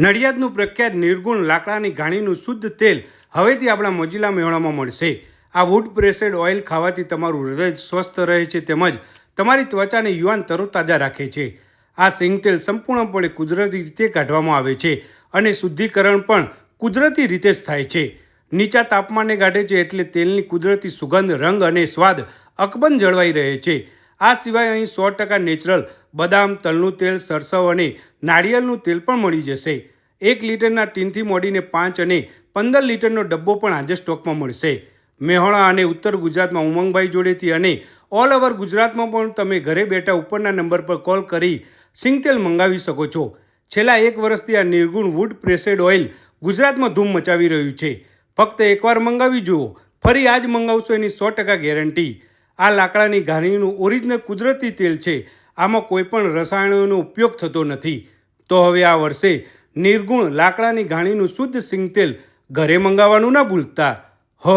નડિયાદનું પ્રખ્યાત નિર્ગુણ લાકડાની ઘાણીનું શુદ્ધ તેલ હવેથી આપણા મોજીલા મેળામાં મળશે. આ વુડ પ્રેસેડ ઓઇલ ખાવાથી તમારું હૃદય સ્વસ્થ રહે છે તેમજ તમારી ત્વચાને યુવાન તરોતાજા રાખે છે. આ સિંગ તેલ સંપૂર્ણપણે કુદરતી રીતે કાઢવામાં આવે છે અને શુદ્ધિકરણ પણ કુદરતી રીતે જ થાય છે. નીચા તાપમાને કાઢે છે એટલે તેલની કુદરતી સુગંધ, રંગ અને સ્વાદ અકબંધ જળવાઈ રહે છે. આ સિવાય અહીં સો ટકા નેચરલ બદામ, તલનું તેલ, સરસવ અને નાળિયેરનું તેલ પણ મળી જશે. એક લીટરના ટીનથી મોડીને પાંચ અને પંદર લીટરનો ડબ્બો પણ આજે સ્ટોકમાં મળશે. મેહોણા અને ઉત્તર ગુજરાતમાં ઉમંગભાઈ જોડેથી અને ઓલ ઓવર ગુજરાતમાં પણ તમે ઘરે બેઠા ઉપરના નંબર પર કોલ કરી સિંગતેલ મંગાવી શકો છો. છેલ્લા એક વર્ષથી આ નિર્ગુણ વુડ પ્રેસેડ ઓઇલ ગુજરાતમાં ધૂમ મચાવી રહ્યું છે. ફક્ત એકવાર મંગાવી જુઓ, ફરી આજ મંગાવશો એની સો ટકા ગેરંટી. આ લાકડાની ઘાણીનું ઓરિજિનલ કુદરતી તેલ છે. આમાં કોઈ પણ રસાયણોનો ઉપયોગ થતો નથી. તો હવે આ વર્ષે નિર્ગુણ લાકડાની ઘાણીનું શુદ્ધ સિંગ તેલ ઘરે મંગાવવાનું ના ભૂલતા. હ.